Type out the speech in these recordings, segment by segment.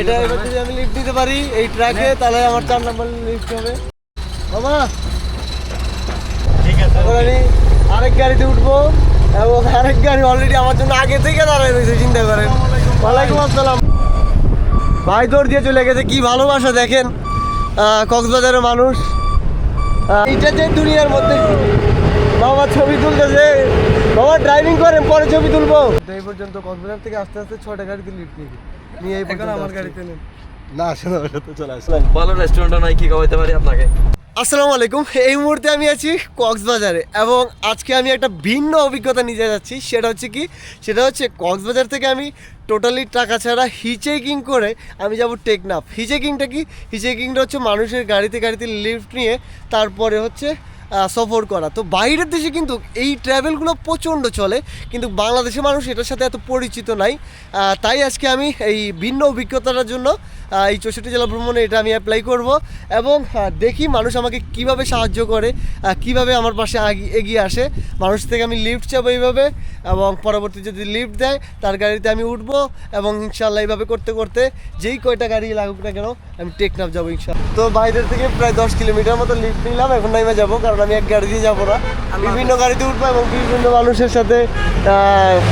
এটা এবার যদি আমি লিফট দিতে পারি এই ট্র্যাকে তাহলে আমার চার নাম্বার লিফট হবে। মামা ঠিক আছে এখন আমি আরেক গাড়িতে উঠবো এবং আরেক গাড়ি অলরেডি আমার জন্য আগে থেকে দাঁড়ায় রয়েছে চিন্তা করেন। ওয়ালাইকুম আসসালাম। ভাই দৌড় দিয়ে চলে গেছে কি ভালোবাসা দেখেন। কক্সবাজারের মানুষ। এটা যে দুনিয়ার মধ্যে বাবা ছবি তুলতেছে বাবা ড্রাইভিং করেন পরে ছবি তুলবো। এই পর্যন্ত কক্সবাজার থেকে আস্তে আস্তে ছটা গাড়িতে লিফট নিয়ে নিয়ে এই পর্যন্ত আমার গাড়িতে নেন না আসলে ওটা তো চলে আসলাম ভালো রেস্টুরেন্ট নাই কি খাওয়াইতে পারি আপনাকে? আসসালামু আলাইকুম এই মুহূর্তে আমি আছি কক্সবাজারে এবং আজকে আমি একটা ভিন্ন অভিজ্ঞতা নিতে যাচ্ছি। সেটা হচ্ছে কি সেটা হচ্ছে কক্সবাজার থেকে আমি টোটালি টাকা ছাড়া হিচেকিং করে আমি যাব টেকনাফ। হিচেকিংটা কি? হিচেকিংটা হচ্ছে মানুষের গাড়িতে গাড়িতে লিফট নিয়ে তারপরে হচ্ছে সফর করা। তো বাইরের দেশে কিন্তু এই ট্র্যাভেলগুলো প্রচণ্ড চলে, কিন্তু বাংলাদেশের মানুষ এটার সাথে এত পরিচিত নাই। তাই আজকে আমি এই ভিন্ন অভিজ্ঞতাটার জন্য এই চৌষট্টি জেলা ভ্রমণে এটা আমি অ্যাপ্লাই করব এবং দেখি মানুষ আমাকে কীভাবে সাহায্য করে কীভাবে আমার পাশে এগিয়ে আসে। মানুষ থেকে আমি লিফট চাবো এইভাবে এবং পরবর্তী যদি লিফট দেয়, তার গাড়িতে আমি উঠবো এবং ইনশাল্লাহ এইভাবে করতে করতে যেই কয়টা গাড়ি লাগুক না কেন, আমি টেকনাফ যাব ইনশাল্লাহ তো বাইরের থেকে প্রায় দশ কিলোমিটার মতো লিফট নিলাম, এখন নামে যাব কারণ আমি এক গাড়ি দিয়ে যাব না। বিভিন্ন গাড়িতে উঠবো এবং বিভিন্ন মানুষের সাথে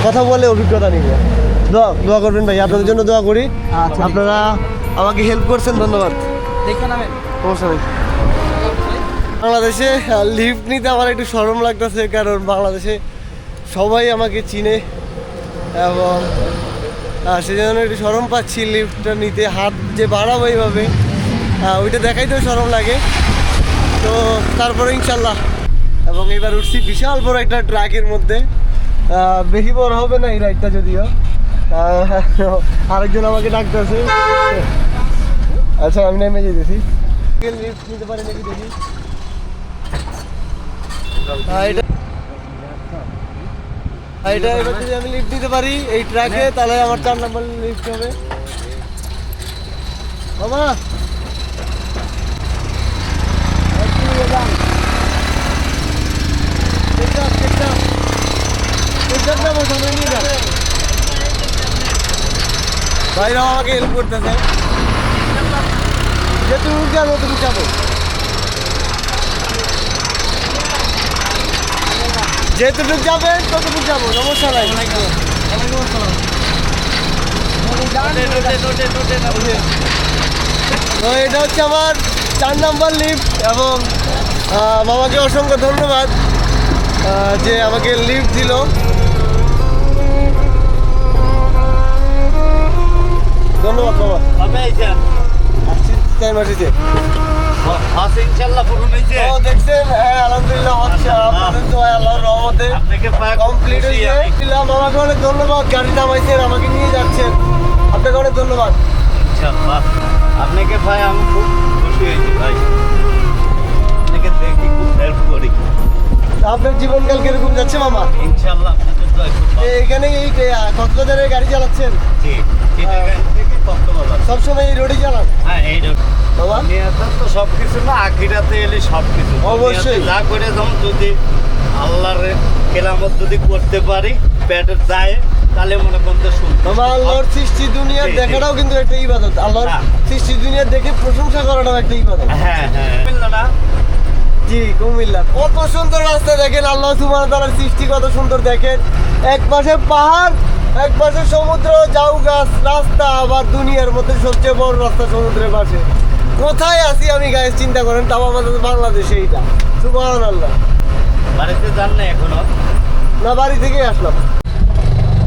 কথা বলে অভিজ্ঞতা নিব। দোয়া দোয়া করবেন ভাই আপনাদের জন্য দোয়া করি। আপনারা আমাকে হেল্প করছেন ধন্যবাদ। সমস্যা নেই বাংলাদেশে লিফট নিতে আমার একটু সরম লাগতেছে কারণ বাংলাদেশে সবাই আমাকে চিনে এবং সেজন্য একটু সরম পাচ্ছি লিফটটা নিতে। হাত যে বাড়াবো এইভাবে ওইটা দেখাইতেও সরম লাগে। তো তারপরে ইনশাল্লাহ এবং এবার উঠছি বিশাল বড় একটা ট্রাকের মধ্যে। বেশি বড় হবে না এই রাইডটা যদিও। আরেকজন আমাকে ডাকতেছে। আচ্ছা আমি নেমে যেতেছি। নিতে পারি দেখি? এটা এবার যদি আমি লিফট নিতে পারি এই ট্র্যাকে তাহলে আমার চার নাম্বার লিফট হবে। মামা একটু নিয়ে যান। টেকনাফ, টেকনাফ। টেকনাফ যাব, সামনে নিয়ে যান। ভাইরাও আমাকে হেল্প করতেছে। যেটুকু যাব তুমি যাব। যেটুকু যাবে ততটুকু যাব সমস্যা নাই। তো এটা হচ্ছে আমার চার নাম্বার লিফট এবং মামাকে অসংখ্য ধন্যবাদ যে আমাকে লিফট দিল। ধন্যবাদ বাবা। কবে আইছেন আসছি টাইম আসছে। ইনশাআল্লাহ পূরণ দেখছেন হ্যাঁ আলহামদুলিল্লাহ হচ্ছে। আপনাদের আল্লাহর রহমতে আপনাকে কমপ্লিট হয়েছে আমাকে অনেক ধন্যবাদ। গাড়ি নামাইছেন আমাকে নিয়ে যাচ্ছেন। আপনাকে অনেক ধন্যবাদ। ইনশাআল্লাহ আপনাকে ভাই আমি খুব খুশি হয়েছি ভাই। আপনাকে দেখি খুব হেল্প করি। আপনার জীবনকাল কীরকম যাচ্ছে মামা? ইনশাআল্লাহ এখানে এই যে, আহ, কক্সবাজারে গাড়ি চালাচ্ছেন? সবসময় এই রোডে চালান? হ্যাঁ এই রকম বাবা তো সব কিছু না আখিরাতে এলে সব কিছু অবশ্যই। যা করে যেমন যদি আল্লাহর কেরামত যদি করতে পারি পেটের তাহলে মনে করতে শুনতে বাবা আল্লাহর সৃষ্টি জি। দেখাটাও কিন্তু একটা ইবাদত। আল্লাহর হ্যাঁ। সৃষ্টি দুনিয়ার দেখে প্রশংসা করাটাও একটা ইবাদত। হ্যাঁ হ্যাঁ। না জি কুমিল্লা। কত সুন্দর রাস্তা দেখেন আল্লাহ সুবহানাহু ওয়া তাআলার সৃষ্টি কত সুন্দর দেখেন। এক পাশে পাহাড় এক পাশে সমুদ্র জাউ গাছ রাস্তা আবার দুনিয়ার মধ্যে সবচেয়ে বড় রাস্তা সমুদ্রের পাশে। কোথায় আছি আমি গায়ে চিন্তা করেন তাও আমাদের বাংলাদেশে এইটা। সুবহানাল্লাহ। বাড়িতে যান না এখনও? না বাড়ি থেকেই আসলাম।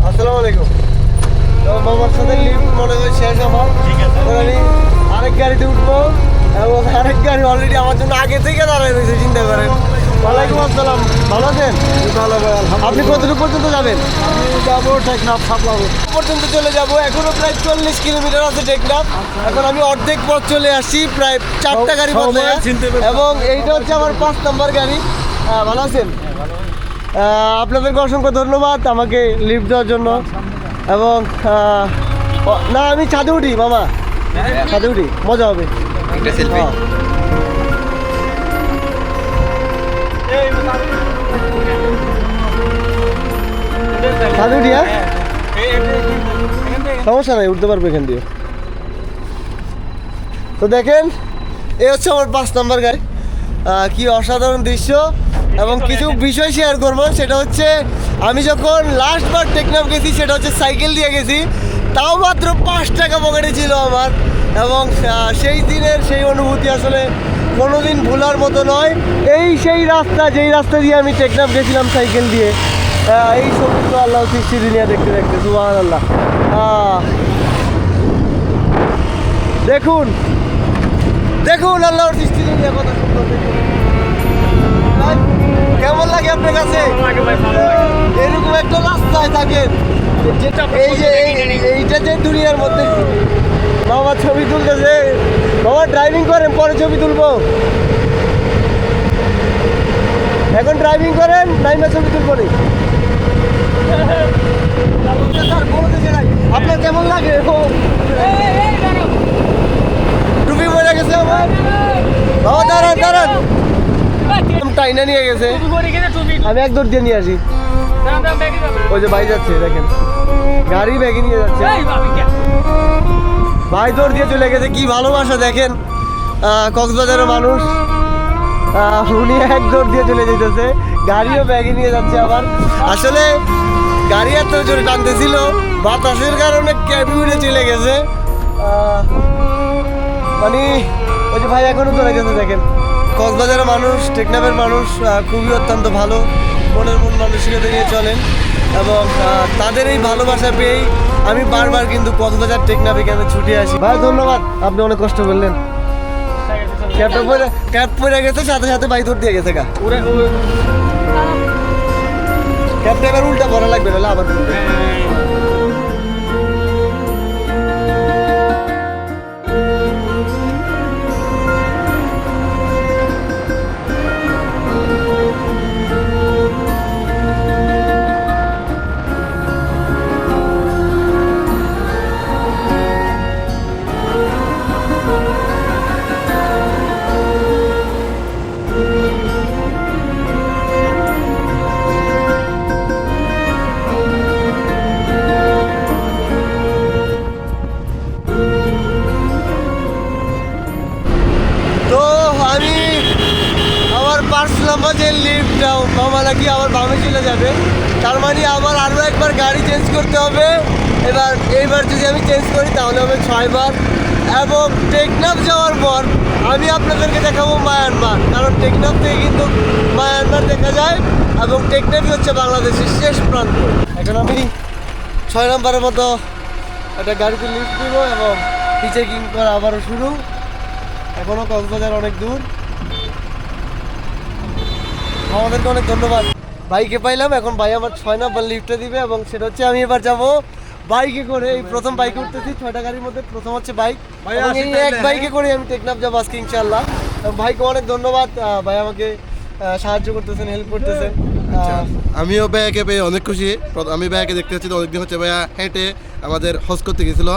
আসসালামু আলাইকুম। তো মামার সাথে মনে হয় শেষ আমার। ঠিক আছে। আরেক গাড়িতে উঠবো। এবং আরেক গাড়ি অলরেডি আমার জন্য আগে থেকে দাঁড়ায় রয়েছে চিন্তা করেন। ওয়ালাইকুম আসসালাম ভালো আছেন? ভালো আপনি কতটুকু পর্যন্ত যাবেন? আমি যাব টেকনাফ সাপলাবো। পর্যন্ত চলে যাব এখনও প্রায় চল্লিশ কিলোমিটার আছে টেকনাফ। এখন আমি অর্ধেক পথ চলে আসছি প্রায় চারটা গাড়ি বদলে এবং এইটা হচ্ছে আমার পাঁচ নম্বর গাড়ি। আহ, ভালো আছেন? আপনাদেরকে অসংখ্য ধন্যবাদ আমাকে লিফট দেওয়ার জন্য। এবং না আমি ছাদে উঠি মামা। ছাদে উঠি মজা হবে। হ্যাঁ। ছাদে উঠি হ্যাঁ সমস্যা নাই উঠতে পারব এখান দিয়ে। তো দেখেন এই হচ্ছে আমার পাঁচ নাম্বার গাড়ি কি অসাধারণ দৃশ্য এবং কিছু বিষয় শেয়ার করব সেটা হচ্ছে আমি যখন লাস্ট বার টেকনাফ গেছি সেটা হচ্ছে সাইকেল দিয়ে গেছি তাও মাত্র পাঁচ টাকা পকেটে ছিল আমার। এবং সেই দিনের সেই অনুভূতি আসলে কোনোদিন ভোলার মতো নয়। এই সেই রাস্তা যেই রাস্তা দিয়ে আমি টেকনাফ গেছিলাম সাইকেল দিয়ে এই সমুদ্র আল্লাহ সৃষ্টি দুনিয়া দেখতে দেখতে সুবাহ আল্লাহ দেখুন দেখুন আল্লাহর সৃষ্টি দুনিয়া কত সুন্দর দেখুন। কেমন লাগে আপনার কাছে? এরকম একটা রাস্তায় থাকেন এই যে এই- এইটা যে দুনিয়ার মধ্যে বাবা ছবি তুলতেছে। বাবা ড্রাইভিং করেন পরে ছবি তুলবো। এখন ড্রাইভিং করেন নাইমা ছবি তুলবো নি। আপনার কেমন লাগে? টুপি পরে গেছে আমার। বাবা দাঁড়ান দাঁড়ান। টাইনা নিয়ে গেছে। আমি এক দৌড় দিয়ে নিয়ে আসি। ওই যে ভাই যাচ্ছে দেখেন। গাড়ি ব্যাগে নিয়ে যাচ্ছে। ভাই দৌড় দিয়ে চলে গেছে, কি ভালোবাসা দেখেন। কক্সবাজারের মানুষ। উনি এক দৌড় দিয়ে চলে যেতেছে। গাড়িও ব্যাগে নিয়ে যাচ্ছে আবার। আসলে গাড়ি এত জোরে টানতেছিল, বাতাসের কারণে ক্যাবি উড়ে চলে গেছে। মানে ওই যে ভাই এখনও চলে গেছে, দেখেন। কক্সবাজারের মানুষ, টেকনাফের মানুষ খুবই অত্যন্ত ভালো। মনের মন মানসিকতা নিয়ে চলেন এবং তাদের এই ভালোবাসা পেয়েই আমি বারবার কিন্তু কক্সবাজার টেকনাফে কেন ছুটে আসি। ভাই ধন্যবাদ। আপনি অনেক কষ্ট করলেন। পরে ক্যাব পরে গেছে সাথে সাথে বাইক ধর দিয়ে গেছে গা। ক্যাপটা এবার উল্টা করা লাগবে না আবার চেঞ্জ করতে হবে। এবার, এইবার যদি আমি চেঞ্জ করি, তাহলে হবে ছয়বার। এবং টেকনাফ যাওয়ার পর, আমি আপনাদেরকে দেখাবো মায়ানমার। কারণ টেকনাফ থেকে কিন্তু মায়ানমার দেখা যায় এবং টেকনাফই হচ্ছে বাংলাদেশের শেষ প্রান্ত। এখন আমি ছয় নম্বরের মতো একটা গাড়িতে লিফট দিব এবং হিচেকিং করা আবারও শুরু। এখনও কক্সবাজার অনেক দূর। আমাদেরকে অনেক ধন্যবাদ। বাইকে পাইলাম এখন ভাই আমার ছয় নাম্বার লিফটে দিবে এবং সেটা হচ্ছে আমি এবার যাব বাইকে করে। এই প্রথম বাইকে উঠতেছি ছয়টা গাড়ির মধ্যে প্রথম হচ্ছে বাইক ভাই, এই এক বাইকে করে আমি টেকনাফ যাব আজকে ইনশাল্লাহ ভাইকে অনেক ধন্যবাদ ভাই আমাকে সাহায্য করতেছেন হেল্প করতেছেন। আমিও ভাইয়াকে পেয়ে অনেক খুশি। আমি ভাইয়াকে দেখতে পাচ্ছি তো অনেকদিন হচ্ছে ভাইয়া হেঁটে আমাদের হজ করতে গেছিল।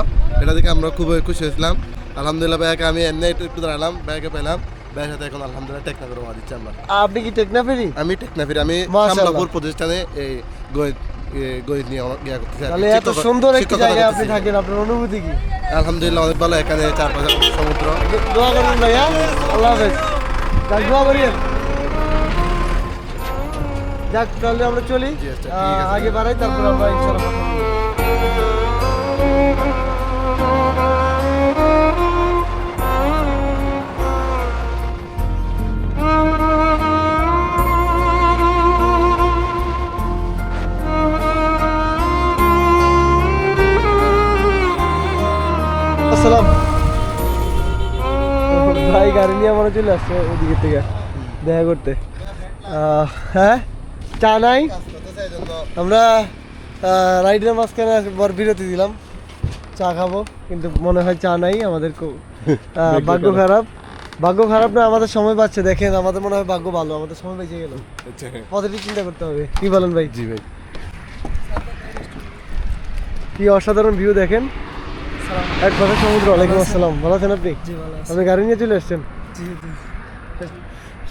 এটা দেখে আমরা খুবই খুশি হয়েছিলাম। আলহামদুলিল্লাহ ভাইয়াকে আমি এমনি একটু একটু দাঁড়ালাম ভাইয়াকে পেলাম। ভাইয়ের সাথে এখন আলহামদুলিল্লাহ টেকনাফের দিচ্ছি আমরা। আপনি কি আমি টেকনাফির আমি। প্রতিষ্ঠানে এই গণিত গণিত নিয়ে ইয়া করতেছি তাহলে এত সুন্দর একটি জায়গায় আপনি থাকেন আপনার অনুভূতি কি? আলহামদুলিল্লাহ অনেক ভালো এখানে চারপাশে সমুদ্র। দোয়া করুন ভাইয়া আল্লাহ হাফেজ। যাক দোয়া করিয়েন। যাক তাহলে আমরা চলি। আচ্ছা। আগে বাড়াই তারপর আমরা ইনশাল্লাহ আমরা চলে আসছে ওদিকে থেকে দেখা করতে। হ্যাঁ? চা নাই? আমরা রাইডের মাঝখানে বর বিরতি দিলাম। চা খাব কিন্তু মনে হয় চা নাই আমাদের খুব ভাগ্য খারাপ। ভাগ্য খারাপ না আমাদের সময় পাচ্ছে দেখেন আমাদের মনে হয় ভাগ্য ভালো আমাদের সময় বেঁচে গেল। পজিটিভ চিন্তা করতে হবে। কি বলেন ভাই? জি ভাই। কি অসাধারণ ভিউ দেখেন। এক কথা সমুদ্র ওয়ালাইকুম আসসালাম। ভালো আছেন আপনি? আপনি গাড়ি নিয়ে চলে এসছেন? জি জি।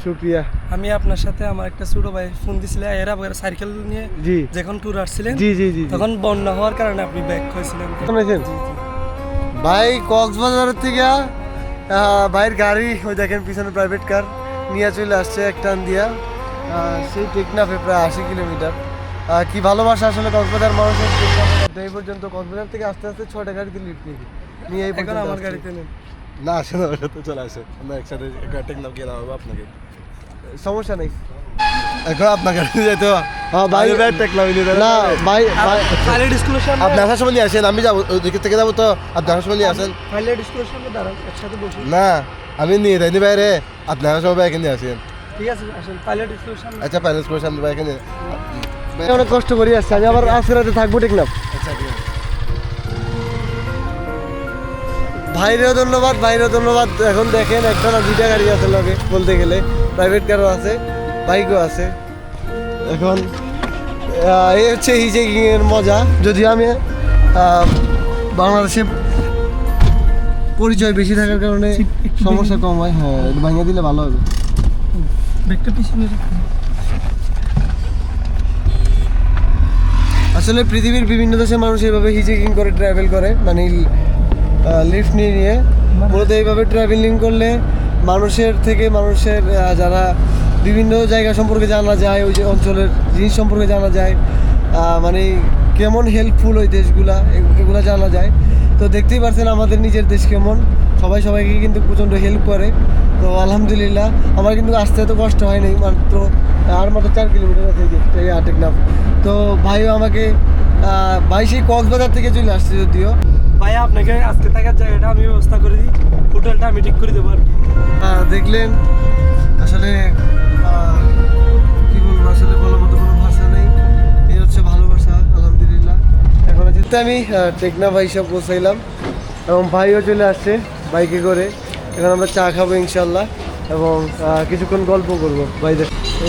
শুক্রিয়া আমি আপনার সাথে আমার একটা ছোট ভাই ফোন দিছিল এরা সাইকেল নিয়ে জি। যখন ট্যুর আসছিলেন জি জি জি। তখন বন্যা হওয়ার কারণে আপনি ব্যাক হয়েছিলেন। কেমন আছেন? ভাই কক্সবাজার থেকে ভাইয়ের গাড়ি ওই দেখেন পিছনে প্রাইভেট কার নিয়ে চলে আসছে এক টান দিয়া। সেই টেকনাফে প্রায় আশি কিলোমিটার। কি ভালোবাসা আসলে কক্সবাজার মানুষের। এই পর্যন্ত কক্সবাজার থেকে আস্তে আস্তে ছয়টা গাড়িতে লিফট নিয়ে নিয়ে এই পর্যন্ত আমার গাড়িতে নেন না আসেন আমার সাথে চলে আসে। আমরা একসাথে টেকনাফ গিয়ে নামাবো আপনাকে? সমস্যা নেই। এখন আপনার যেতে হ্যাঁ ভাই টেকনাফ না ভাই ভাই পাইলট স্কুলের সামনে? আপনি আসার সময় নিয়ে আসেন আমি যাব ওদিকে থেকে যাব তো। আপনি আসার সময় নিয়ে আসেন। পাইলট স্কুলের সামনে দাঁড়ান একসাথে বসুন না আমি নিয়ে যাইনি বাইরে। আপনি আসার সময় বাইকে নিয়ে আসেন। ঠিক আছে আসেন। পাইলট স্কুলের সামনে। আচ্ছা প্যালেস করে সামনে বাইকে নিয়ে অনেক কষ্ট করি আসছি আমি আবার আজকে রাতে থাকব টেকনাফ আচ্ছা ভাইরেও ধন্যবাদ ভাইরেও ধন্যবাদ। এখন দেখেন একটা না দুইটা গাড়ি আছে লগে বলতে গেলে। প্রাইভেট কারও আছে বাইকও আছে। এখন এই হচ্ছে হিজেকিংয়ের মজা। যদিও আমি বাংলাদেশে পরিচয় বেশি থাকার কারণে সমস্যা কম হয় হ্যাঁ ভাঙিয়ে দিলে ভালো হবে। ব্যাগটা পিছনে আসলে পৃথিবীর বিভিন্ন দেশের মানুষ এইভাবে হিজেকিং করে ট্রাভেল করে মানে লিফট নিয়ে নিয়ে মূলত এইভাবে ট্রাভেলিং করলে মানুষের থেকে মানুষের যারা বিভিন্ন জায়গা সম্পর্কে জানা যায় ওই যে অঞ্চলের জিনিস সম্পর্কে জানা যায় মানে কেমন হেল্পফুল ওই দেশগুলা এগুলো জানা যায়। তো দেখতেই পারছেন আমাদের নিজের দেশ কেমন। সবাই সবাইকে কিন্তু প্রচণ্ড হেল্প করে। তো আলহামদুলিল্লাহ আমার কিন্তু আসতে এত কষ্ট হয়নি মাত্র আর মাত্র চার কিলোমিটার আছে এই যে, এই তো ভাইও আমাকে ভাই সেই কক্সবাজার থেকে চলে আসছে যদিও। ভাই আপনাকে আজকে থাকার জায়গাটা আমি ব্যবস্থা করে দিই। হোটেলটা আমি ঠিক করে দেবো আর কি। দেখলেন আসলে কি বলব আসলে বলার মতো কোনো ভাষা নেই। এই হচ্ছে ভালোবাসা আলহামদুলিল্লাহ। এখন আছে আমি টেকনা ভাই সব পৌঁছাইলাম। এবং ভাইও চলে আসছে বাইকে করে। এখন আমরা চা খাব ইনশাল্লাহ এবং কিছুক্ষণ গল্প করব ভাইদের।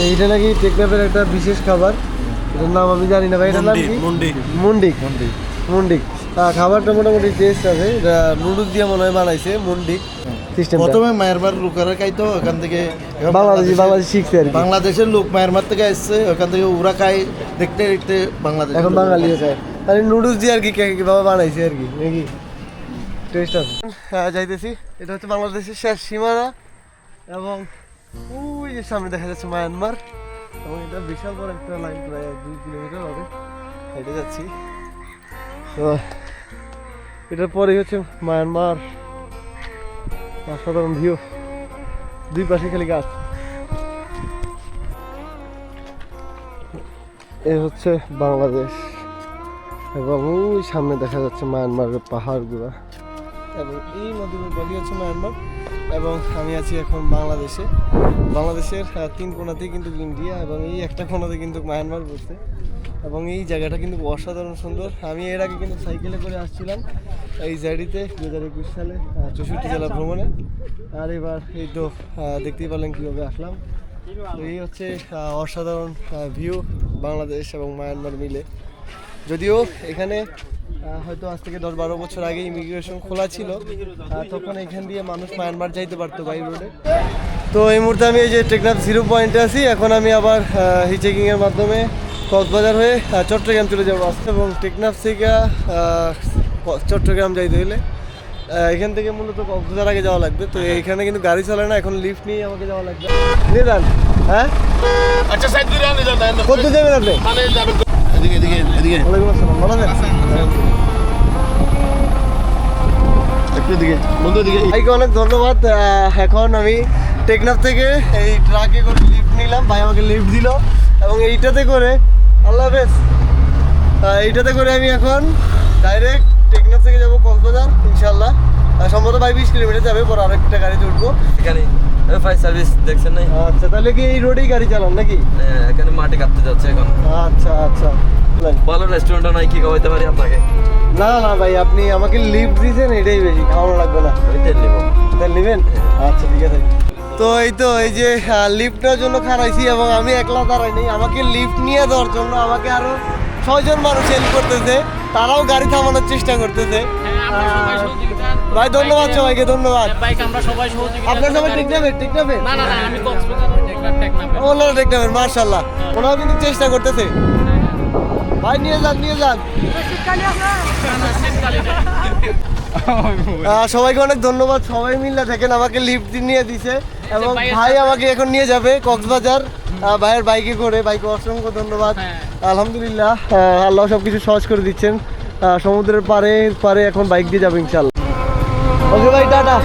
এইটা নাকি টেকনাফের একটা বিশেষ খাবার। এটার নাম আমি জানি না ভাই এটার নাম কি? মুন্ডি। মুন্ডিক মুন্ডিক মুন্ডিক খাবারটা মোটামুটি টেস্ট আছে। এটা নুডলস দিয়ে মনে হয় বানাইছে মুন্ডিক সিস্টেম প্রথমে মায়েরবার লোকেরা খাইতো ওখান থেকে এখন বাংলাদেশি বাংলাদেশ শিখছে আর বাংলাদেশের লোক মায়েরমার থেকে আসছে ওখান থেকে ওরা খায় দেখতে দেখতে বাংলাদেশ। এখন বাঙালি আছে মানে নুডলস দিয়ে আর কি বাবা বানাইছে আর কি নাকি? টেস্ট আছে। হ্যাঁ যাইতেছি। এটা হচ্ছে বাংলাদেশের শেষ সীমানা এবং ওই যে সামনে দেখা যাচ্ছে মায়ানমার। এবং এটা বিশাল বড় একটা লাইন প্রায় দুই কিলোমিটার হবে। হেঁটে যাচ্ছি। তো এটার পরেই হচ্ছে মায়ানমার অসাধারণ ভিউ দুই পাশে খালি গাছ। এ হচ্ছে বাংলাদেশ। এবং ওই সামনে দেখা যাচ্ছে মায়ানমারের পাহাড়গুলো। এবং এই নদীর গলি হচ্ছে মায়ানমার এবং আমি আছি এখন বাংলাদেশে। বাংলাদেশের তিন কোণাতেই কিন্তু ইন্ডিয়া এবং এই একটা কোণাতে কিন্তু মায়ানমার পড়ছে এবং এই জায়গাটা কিন্তু অসাধারণ সুন্দর। আমি এর আগে কিন্তু সাইকেলে করে আসছিলাম এই জায়গাটিতে দু হাজার একুশ সালে চৌষট্টি জেলা ভ্রমণে। আর এবার এই তো দেখতেই পারলেন কীভাবে আসলাম। এই হচ্ছে অসাধারণ ভিউ বাংলাদেশ এবং মায়ানমার মিলে। যদিও এখানে হয়তো আজ থেকে দশ বারো বছর আগে ইমিগ্রেশন খোলা ছিল তখন এখান দিয়ে মানুষ মায়ানমার যাইতে পারতো বাই রোডে তো এই মুহূর্তে আমি এই যে টেকনাফ জিরো পয়েন্টে আছি। এখন আমি আবার হিচেকিংয়ের মাধ্যমে কক্সবাজার হয়ে চট্টগ্রাম চলে যাব আসতে এবং টেকনাফ থেকে চট্টগ্রাম যাইতে হইলে এখান থেকে মূলত কক্সবাজার আগে যাওয়া লাগবে। তো এখানে কিন্তু গাড়ি চলে না এখন লিফট নিয়ে আমাকে যাওয়া লাগবে। নিয়ে যান হ্যাঁ? আচ্ছা সাইড দিয়ে যান কোথায় যাবেন আপনি? মানে এদিকে এদিকে এদিকে। ওয়ালাইকুম আসসালাম ভালো আছেন? বন্ধু এদিকে। ভাইকে অনেক ধন্যবাদ। এখন আমি টেকনাফ থেকে এই ট্রাকে করে লিফট নিলাম। ভাই আমাকে লিফট দিল। এবং এইটাতে করে আল্লাহ হাফেজ। এইটাতে করে আমি এখন ডাইরেক্ট টেকনাফ থেকে যাব কক্সবাজার ইনশাল্লাহ সম্ভবত ভাই বিশ কিলোমিটার যাবে পর আরেকটা গাড়িতে উঠবো। এখানে ফায়ার সার্ভিস দেখছেন নাই? আচ্ছা তাহলে কি এই রোডেই গাড়ি চালান নাকি? হ্যাঁ, এখানে মাটি কাটতে যাচ্ছে এখন। আচ্ছা আচ্ছা। ভালো রেস্টুরেন্টও নাই কি খাওয়াইতে পারি আপনাকে? না না ভাই আপনি আমাকে লিফট দিয়েছেন এটাই বেশি খাওয়ানো লাগবে না। নিবো। নেবেন? আচ্ছা ঠিক আছে। তো এই তো এই যে লিফট নেওয়ার জন্য খারাইছি এবং আমি একলা দাঁড়াই নেই। আমাকে লিফট নিয়ে দেওয়ার জন্য আমাকে আরও ছয়জন মানুষ হেল্প করতেছে। তারাও গাড়ি থামানোর চেষ্টা করতেছে। ভাই ধন্যবাদ সবাইকে ধন্যবাদ। সহযোগিতা আপনার সবাই ঠিক নেবেন ঠিক নেবেন না না না আমি কক্সবাজার টেকনাফ টেকনাফ ওনারা ঠিক নেবেন মার্শাল্লাহ ওনারাও কিন্তু চেষ্টা করতেছে। ভাই নিয়ে যান নিয়ে যান। সবাইকে অনেক ধন্যবাদ। সবাই মিলে থাকেন আমাকে লিফট নিয়ে দিছে এবং ভাই আমাকে এখন নিয়ে যাবে কক্সবাজার। ভাইয়ের বাইকে করে বাইকে অসংখ্য ধন্যবাদ। হ্যাঁ। আলহামদুলিল্লাহ আল্লাহ সব কিছু সহজ করে দিচ্ছেন। সমুদ্রের পারে পারে এখন বাইক দিয়ে যাব ইনশাল্লাহ ওকে ভাই টাটা।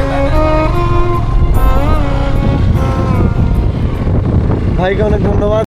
ভাইকে অনেক ধন্যবাদ।